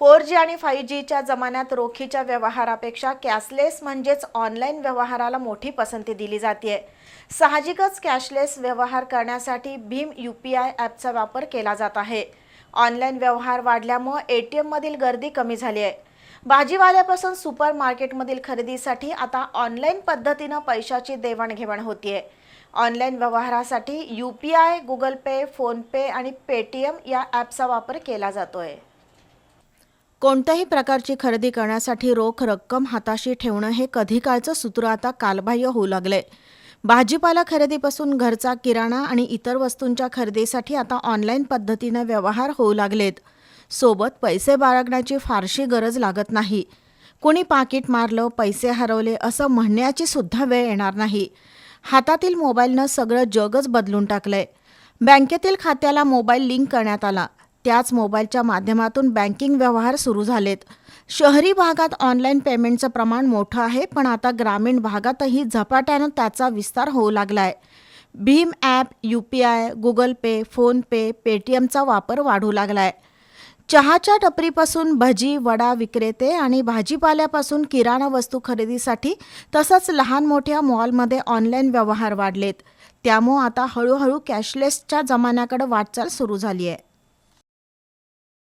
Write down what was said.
Four G आणि five जीच्या जमान्यात रोखीच्या व्यवहारापेक्षा कॅशलेस म्हणजेच ऑनलाईन व्यवहाराला मोठी पसंती दिली जाते साहजिकच कॅशलेस व्यवहार करण्यासाठी भीम यू पी आय ॲपचा वापर केला जात आहे. ऑनलाईन व्यवहार वाढल्यामुळं ए टी एममधील गर्दी कमी झाली आहे भाजीवाल्यापासून सुपर मार्केटमधील खरेदीसाठी आता ऑनलाईन पद्धतीनं पैशाची देवाणघेवाण होतीये. ऑनलाईन व्यवहारासाठी U P I Google Pay PhonePe आणि पेटीएम या ॲपचा वापर केला जातोय. कोणत्याही प्रकारची खरेदी करण्यासाठी रोख रक्कम हाताशी ठेवणं हे कधी काळचं सूत्र आता कालबाह्य होऊ लागलंय. भाजीपाला खरेदीपासून घरचा किराणा आणि इतर वस्तूंच्या खरेदीसाठी आता ऑनलाईन पद्धतीनं व्यवहार होऊ लागलेत. सोबत पैसे बाळगण्याची फारशी गरज लागत नाही. कुणी पाकिट मारलं पैसे हरवले असं म्हणण्याची सुद्धा वेळ येणार नाही. हातातील मोबाईलनं सगळं जगच बदलून टाकलंय. बँकेतील खात्याला मोबाईल लिंक करण्यात आला. त्याच मोबाईलच्या माध्यमातून बँकिंग व्यवहार सुरू झालेत. शहरी भागात ऑनलाईन पेमेंटचं प्रमाण मोठं आहे पण आता ग्रामीण भागातही झपाट्यानं त्याचा विस्तार होऊ लागलाय. Bhim app U P I Google Pay PhonePe पेटीएमचा वापर वाढू लागलाय. चहाच्या टपरीपासून भजी वडा विक्रेते आणि भाजीपाल्यापासून किराणा वस्तू खरेदीसाठी तसंच लहान मोठ्या मॉलमध्ये ऑनलाईन व्यवहार वाढलेत. त्यामुळं आता हळूहळू कॅशलेसच्या जमान्याकडे वाटचाल सुरू झाली आहे